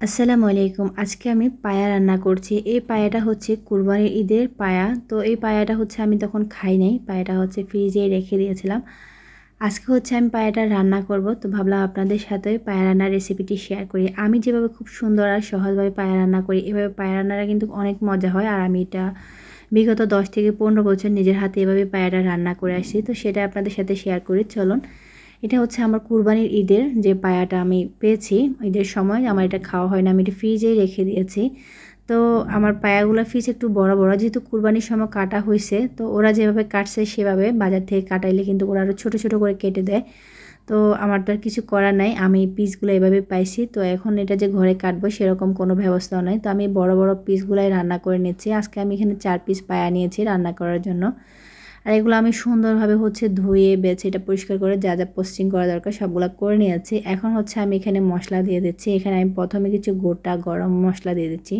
আসসালামু আলাইকুম। আজকে আমি পায়া রান্না করছি। এই পায়াটা হচ্ছে কুরবানির ঈদের পায়া। তো এই পায়াটা হচ্ছে আমি তখন খাই নাই। পায়াটা হচ্ছে ফ্রিজে রেখে দিয়েছিলাম। আজকে হচ্ছে আমি পায়াটা রান্না করব। তো ভাবলাম আপনাদের সাথে পায়া রান্নার রেসিপিটি শেয়ার করি। আমি যেভাবে খুব সুন্দর আর সহজভাবে পায়া রান্না করি, এভাবে পায়া রান্নাটা কিন্তু অনেক মজা হয়। আর আমি এটা বিগত দশ থেকে পনেরো বছর নিজের হাতে এভাবে পায়াটা রান্না করে আসছি। তো সেটা আপনাদের সাথে শেয়ার করি। চলুন এটা হচ্ছে আমার কুরবানির ঈদের যে পায়াটা আমি পেয়েছি ঈদের সময়। আমার এটা খাওয়া হয় না, আমি এটা ফ্রিজেই রেখে দিয়েছি। তো আমার পায়াগুলো ফিস একটু বড় বড়। যেহেতু কুরবানির সময় কাটা হয়েছে তো ওরা যেভাবে কাটছে সেভাবে বাজার থেকে কাটাইলে কিন্তু ওরা আরও ছোটো ছোটো করে কেটে দেয়। তো আমার তো আর কিছু করার নাই, আমি পিসগুলো এভাবে পাইছি। তো এখন এটা যে ঘরে কাটবো সেরকম কোনো ব্যবস্থাও নাই। তো আমি বড় বড় পিসগুলাই রান্না করে নিচ্ছি। আজকে আমি এখানে চার পিস পায়া নিয়েছি রান্না করার জন্য। আর এগুলো আমি সুন্দরভাবে হচ্ছে ধুয়ে, বেছে এটা পরিষ্কার করে যা যা পোস্টিং করা দরকার সবগুলো করে নিয়েছি। এখন হচ্ছে আমি এখানে মশলা দিয়ে দিচ্ছি। এখানে আমি প্রথমে কিছু গোটা গরম মশলা দিয়ে দিচ্ছি।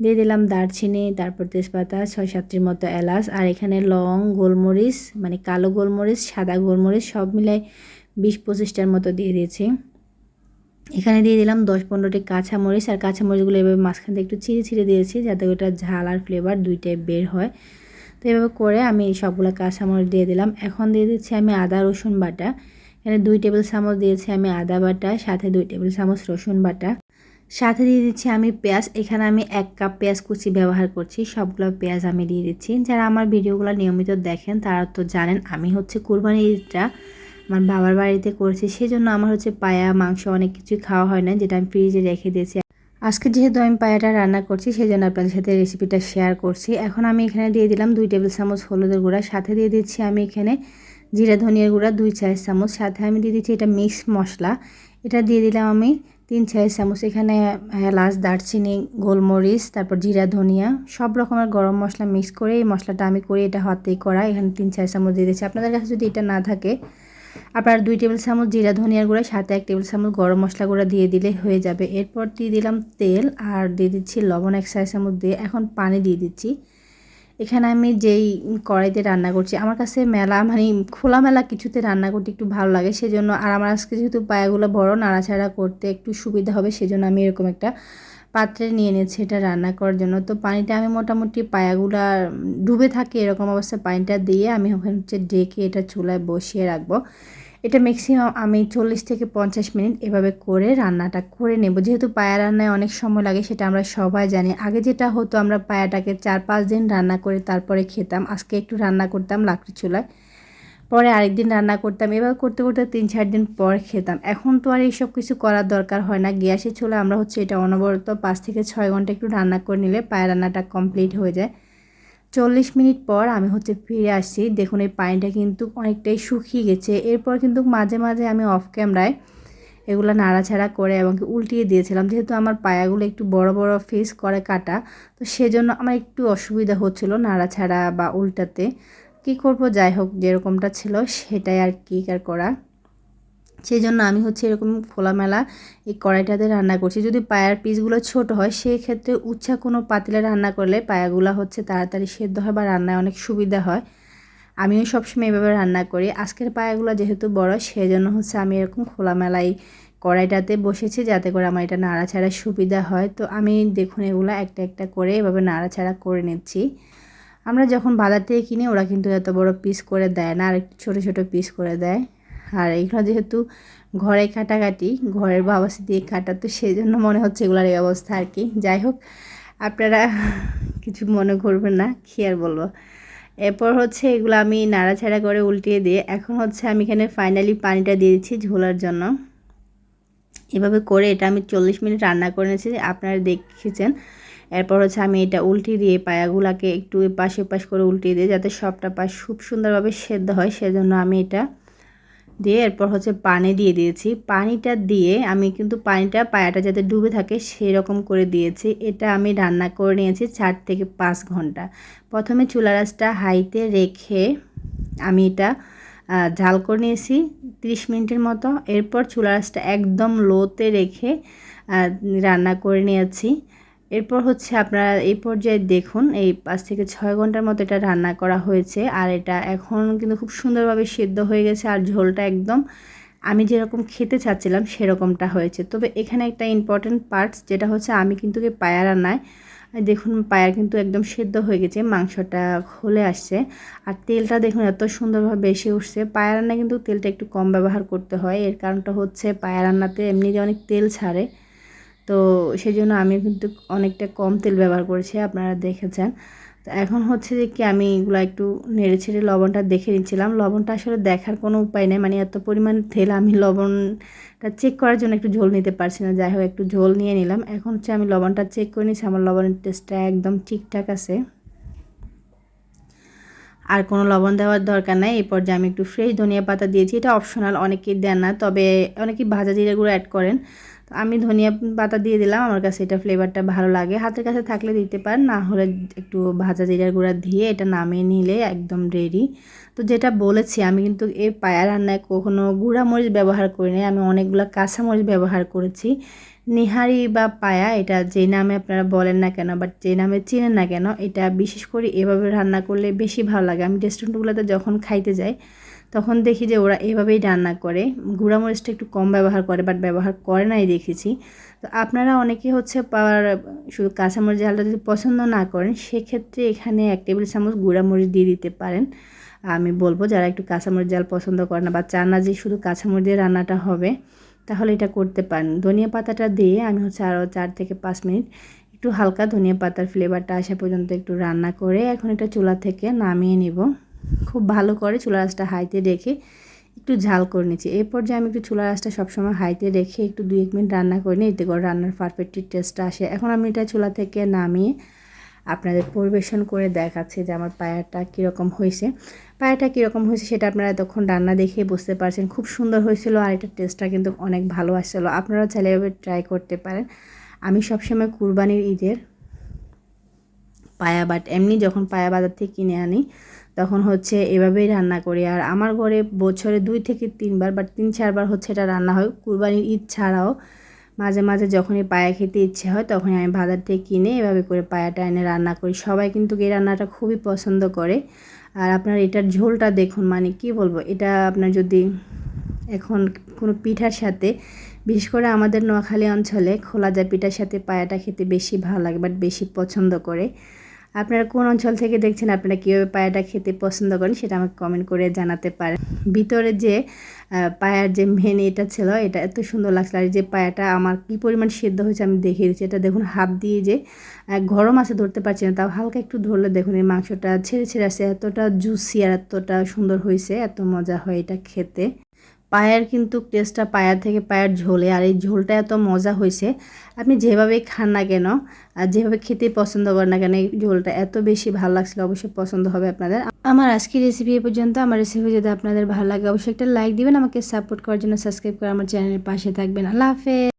দিয়ে দিলাম দারচিনি, তারপর তেজপাতা ছয় সাতটির মতো এলাচ, আর এখানে লং, গোলমরিচ মানে কালো গোলমরিচ, সাদা গোলমরিচ সব মিলাই বিশ পঁচিশটার মতো দিয়ে দিয়েছি। এখানে দিয়ে দিলাম দশ পনেরোটি কাঁচামরিচ, আর কাঁচামরিচগুলো এভাবে মাঝখান থেকে একটু ছিঁড়ে ছিঁড়ে দিয়েছি যাতে ওটা ঝাল আর ফ্লেভার দুইটাই বের হয়। তো এভাবে করে আমি এই সবগুলো কাঁচামরিচ দিয়ে দিলাম। এখন দিয়ে দিচ্ছি আমি আদা, রসুন বাটা। এখানে দুই টেবিল চামচ দিয়েছি আমি আদা বাটা, সাথে দুই টেবিল চামচ রসুন বাটা। সাথে দিয়ে দিচ্ছি আমি পেঁয়াজ। এখানে আমি এক কাপ পেঁয়াজ কুচি ব্যবহার করছি, সবগুলো পেঁয়াজ আমি দিয়ে দিচ্ছি। যারা আমার ভিডিওগুলো নিয়মিত দেখেন, তারা তো জানেন আমি হচ্ছে কুরবানি ঈদটা আমার বাবার বাড়িতে করেছি। সেজন্য আমার হচ্ছে পায়া, মাংস অনেক কিছুই খাওয়া হয় না, যেটা আমি ফ্রিজে রেখে দিয়েছি। আজকে যেহেতু আমি পায়াটা রান্না করছি সেই জন্য আপনাদের সাথে রেসিপিটা শেয়ার করছি। এখন আমি এখানে দিয়ে দিলাম দুই টেবিল চামচ হলুদের গুঁড়া, সাথে দিয়ে দিচ্ছি আমি এখানে জিরা, ধনিয়ার গুঁড়া, দুই চার চামচ, সাথে আমি দিয়ে দিচ্ছি এটা মিক্স মশলা। এটা দিয়ে দিলাম আমি তিন চার চামচ, এখানে এলাচ, দারচিনি, গোলমরিচ, তারপর জিরা, ধনিয়া, সব রকমের গরম মশলা মিক্স করে এই মশলাটা আমি করি, এটা হাতেই করা। এখানে তিন চার চামচ দিয়ে দিচ্ছি। আপনাদের কাছে যদি এটা না থাকে আপনার দুই টেবিল চামচ জিরা ধনিয়ার গুঁড়া, সাথে এক টেবিল চামচ গরম মশলা গুঁড়া দিয়ে দিলে হয়ে যাবে। এরপর দিয়ে দিলাম তেল আর দিয়ে দিচ্ছি লবণ এক সাইজ চামচ দিয়ে। এখন পানি দিয়ে দিচ্ছি। এখানে আমি যেই কড়াইতে রান্না করছি, আমার কাছে মেলা মানে খোলামেলা কিছুতে রান্না করতে একটু ভালো লাগে, সেজন্য আর আমার আজকে যেহেতু পায়াগুলো বড়, নাড়াচাড়া করতে একটু সুবিধা হবে, সেজন্য আমি এরকম একটা পাত্রে নিয়ে নিয়েছি এটা রান্না করার জন্য। তো পানিটা আমি মোটামুটি পায়াগুলা ডুবে থাকে এরকম অবস্থায় পানিটা দিয়ে আমি ওখানে হচ্ছে ডেকে এটা চুলায় বসিয়ে রাখব। এটা ম্যাক্সিমাম আমি চল্লিশ থেকে পঞ্চাশ মিনিট এভাবে করে রান্নাটা করে নেব। যেহেতু পায়া রান্নায় অনেক সময় লাগে, সেটা আমরা সবাই জানি। আগে যেটা হতো, আমরা পায়াটাকে চার পাঁচ দিন রান্না করে তারপরে খেতাম। আজকে একটু রান্না করতাম লাকড়ি চুলায়। পরে আরেকদিন রান্না করতাম। এবার করতে করতে তিন চার দিন পর খেতাম। এখন তো আর এইসব কিছু করার দরকার হয় না। গ্যাসে চলে আমরা হচ্ছে এটা অনবরত পাঁচ থেকে ছয় ঘণ্টা একটু রান্না করে নিলে পায়া রান্নাটা কমপ্লিট হয়ে যায়। চল্লিশ মিনিট পর আমি হচ্ছে ফিরে আসছি। দেখুন, এই পানিটা কিন্তু অনেকটাই শুকিয়ে গেছে। এরপর কিন্তু মাঝে মাঝে আমি অফ ক্যামেরায় এগুলো নাড়াছাড়া করে এবং উল্টিয়ে দিয়েছিলাম। যেহেতু আমার পায়াগুলো একটু বড় বড় ফেস করে কাটা, তো সেজন্য আমার একটু অসুবিধা হচ্ছিল নাড়াছাড়া বা উল্টাতে। কি করব? যাই হোক, যেরকমটা ছিল সেটাই আর কি আর করা। সেই জন্য আমি হচ্ছে এরকম খোলামেলা এই কড়াইটাতে রান্না করছি। যদি পায়ার পিসগুলো ছোট হয় সেই ক্ষেত্রে উচ্ছা কোনো পাতিলে রান্না করলে পায়াগুলো হচ্ছে তাড়াতাড়ি সেদ্ধ হয় বা রান্নায় অনেক সুবিধা হয়। আমিও সবসময় এভাবে রান্না করি। আজকের পায়াগুলো যেহেতু বড় সেই জন্য হচ্ছে আমি এরকম খোলামেলাই কড়াইটাতে বসেছি যাতে করে আমার এটা নাড়াছাড়া সুবিধা হয়। তো আমি দেখুন এগুলো একটা একটা করে এভাবে নাড়াছাড়া করে নিচ্ছি। আমরা যখন বাজার থেকে কিনি, ওরা কিন্তু এত বড় পিস করে দেয় না আর একটু ছোটো ছোটো পিস করে দেয়। আর এগুলো যেহেতু ঘরে কাটাকাটি, ঘরের বাবাসি দিয়ে কাটা, তো সেই জন্য মনে হচ্ছে এগুলোর এই অবস্থা আর কি। যাই হোক, আপনারা কিছু মনে করবেন না, কি আর বলব। এরপর হচ্ছে এগুলো আমি নাড়াছাড়া করে উল্টিয়ে দিয়ে, এখন হচ্ছে আমি এখানে ফাইনালি পানিটা দিয়ে দিচ্ছি ঝোলার জন্য। এভাবে করে এটা আমি চল্লিশ মিনিট রান্না করে নিয়েছি, আপনারা দেখেছেন। এরপর হচ্ছে আমি এটা উল্টে দিয়ে পায়াগুলাকে একটু পাশে পাশ করে উল্টিয়ে দিয়ে, যাতে সবটা পাশ খুব সুন্দরভাবে সেদ্ধ হয়, সেজন্য আমি এটা দিয়ে এরপর হচ্ছে পানি দিয়ে দিয়েছি। পানিটা দিয়ে আমি কিন্তু পানিটা পায়াটা যাতে ডুবে থাকে সেরকম করে দিয়েছি। এটা আমি রান্না করে নিয়েছি চার থেকে পাঁচ ঘণ্টা। প্রথমে চুলা রাসটা হাইতে রেখে আমি এটা ঝাল করে নিয়েছি 30 মিনিটের মতো। এরপর চুলা রাসটা একদম লোতে রেখে রান্না করে নিয়েছি। এরপর হচ্ছে আপনারা এই পর্যায়ে দেখুন, এই পাঁচ থেকে ছয় ঘণ্টার মতো এটা রান্না করা হয়েছে। আর এটা এখন কিন্তু খুব সুন্দরভাবে সেদ্ধ হয়ে গেছে আর ঝোলটা একদম আমি যেরকম খেতে চাচ্ছিলাম সেরকমটা হয়েছে। তবে এখানে একটা ইম্পর্ট্যান্ট পার্টস যেটা হচ্ছে আমি কিন্তু পায়া রান্নায় দেখুন পায়া কিন্তু একদম সেদ্ধ হয়ে গেছে, মাংসটা খুলে আসছে। আর তেলটা দেখুন এত সুন্দরভাবে বেশি উঠছে পায়া রান্নায় কিন্তু তেলটা একটু কম ব্যবহার করতে হয়। এর কারণটা হচ্ছে পায়া রান্নাতে এমনি যে অনেক তেল ছাড়ে। তো সেই জন্য আমি কিন্তু অনেকটা কম তেল ব্যবহার করেছি, আপনারা দেখেছেন। তো এখন হচ্ছে যে কি, আমি এগুলো একটু নেড়ে ছেড়ে লবণটা দেখে নিচ্ছিলাম। লবণটা আসলে দেখার কোনো উপায় নেই মানে এত পরিমাণ তেল আমি লবণটা চেক করার জন্য একটু ঝোল নিতে পারছি না। যাই হোক, একটু ঝোল নিয়ে নিলাম। এখন হচ্ছে আমি লবণটা চেক করে নিচ্ছি, আমার লবণের টেস্টটা একদম ঠিকঠাক আছে। আর কোনো লবণ দেওয়ার দরকার নাই। এই পর্যায়ে আমি একটু ফ্রেশ ধনিয়া পাতা দিয়েছি। এটা অপশনাল অনেকেই দেন না, তবে অনেকেই ভাজা জিরে গুঁড়ো অ্যাড করেন। আমি ধনিয়া পাতা দিয়ে দিলাম, আমার কাছে এটা ফ্লেভারটা ভালো লাগে। হাতের কাছে থাকলে দিতে পারেন, না হলে একটু ভাজা জিরার গুঁড়া দিয়ে এটা নামিয়ে নিলে একদম রেডি তো যেটা বলেছি, আমি কিন্তু এই পায়া রান্নায় কখনো গুঁড়া মরিচ ব্যবহার করি নাই, আমি অনেকগুলো কাঁচামরিচ ব্যবহার করেছি। নিহারি বা পায়া, এটা যে নামে আপনারা বলেন না কেন বাট যে নামে চিনেন না কেন, এটা বিশেষ করে এভাবে রান্না করলে বেশি ভালো লাগে। আমি রেস্টুরেন্টগুলোতে যখন খাইতে যাই তখন দেখি যে ওরা এভাবেই রান্না করে। মরিচটা একটু কম ব্যবহার করে বাট ব্যবহার করে নাই দেখেছি। তো আপনারা অনেকে হচ্ছে পাওয়ার, শুধু কাঁচামরিচ ঝালটা যদি পছন্দ না করেন, সেক্ষেত্রে এখানে এক টেবিল চামচ মরিচ দিয়ে দিতে পারেন। আমি বলব, যারা একটু কাঁচামরিচ জাল পছন্দ করে না বা চান না যে শুধু কাঁচামরিচ দিয়ে রান্নাটা হবে, তাহলে এটা করতে পারেন। ধনিয়া পাতাটা দিয়ে আমি হচ্ছে আরও চার থেকে পাঁচ মিনিট একটু হালকা ধনিয়া পাতার ফ্লেভারটা আসা পর্যন্ত একটু রান্না করে এখন এটা চুলা থেকে নামিয়ে নিব। খুব ভালো করে চুলা রাসটা হাইতে রেখে একটু ঝাল করে নিচ্ছি। এরপর যে আমি একটু চুলা রাসটা সবসময় হাইতে রেখে একটু দুই, এক মিনিট রান্না করে নিই। এতে করে রান্নার পারফেক্টলি টেস্টটা আসে। এখন আমি এটা চুলা থেকে নামিয়ে আপনাদের পরিবেশন করে দেখাচ্ছি যে আমার পায়াটা কীরকম হয়েছে। পায়াটা কীরকম হয়েছে সেটা আপনারা তখন রান্না দেখে বুঝতে পারছেন। খুব সুন্দর হয়েছিল আর এটার টেস্টটা কিন্তু অনেক ভালো আসছিল। আপনারা চাইলে এভাবে ট্রাই করতে পারেন। আমি সবসময় কুরবানির ঈদের পায়া বাট এমনি যখন পায়া বাজার থেকে কিনে আনি তখন হচ্ছে এভাবেই রান্না করি। আর আমার ঘরে বছরে দুই থেকে তিনবার বা তিন চারবার হচ্ছে এটা রান্না হয়। কুরবানির ঈদ ছাড়াও মাঝে মাঝে যখনই পায়া খেতে ইচ্ছে হয় তখনই আমি বাজার থেকে কিনে এভাবে করে পায়াটা এনে রান্না করি। সবাই কিন্তু এই রান্নাটা খুবই পছন্দ করে। আর আপনার এটার ঝোলটা দেখুন মানে কি বলব, এটা আপনার যদি এখন কোনো পিঠার সাথে, বিশেষ করে আমাদের নোয়াখালী অঞ্চলে খোলা যা পিঠার সাথে পায়াটা খেতে বেশি ভালো লাগে বাট বেশি পছন্দ করে। আপনারা কোন অঞ্চল থেকে দেখছেন, আপনারা কীভাবে পায়াটা খেতে পছন্দ করেন সেটা আমাকে কমেন্ট করে জানাতে পারেন। ভিতরে যে পায়ার যে মেন এটা ছিল, এটা এত সুন্দর লাগছিল। আর যে পায়াটা আমার কী পরিমাণ সেদ্ধ হয়েছে আমি দেখিয়ে দিচ্ছি। এটা দেখুন হাত দিয়ে যে গরম আছে ধরতে পারছি না, তাও হালকা একটু ধরলে দেখুন এই মাংসটা ছেড়ে ছেড়ে আসছে। এতটা জুসি আর এতটা সুন্দর হয়েছে, এত মজা হয় এটা খেতে। পায়ের কিন্তু টেস্টটা পায়ার থেকে পায়ের ঝোলে, আর এই ঝোলটা এত মজা হয়েছে আপনি যেভাবেই খান না কেন, আর যেভাবে খেতে পছন্দ করেন না কেন, এই ঝোলটা এত বেশি ভালো লাগছিল অবশ্যই পছন্দ হবে আপনাদের। আমার আজকের রেসিপি এ পর্যন্ত আমার রেসিপি যদি আপনাদের ভালো লাগে, অবশ্যই একটা লাইক দিবেন, আমাকে সাপোর্ট করার জন্য সাবস্ক্রাইব করে আমার চ্যানেলের পাশে থাকবেন। আল্লাহ হাফেজ!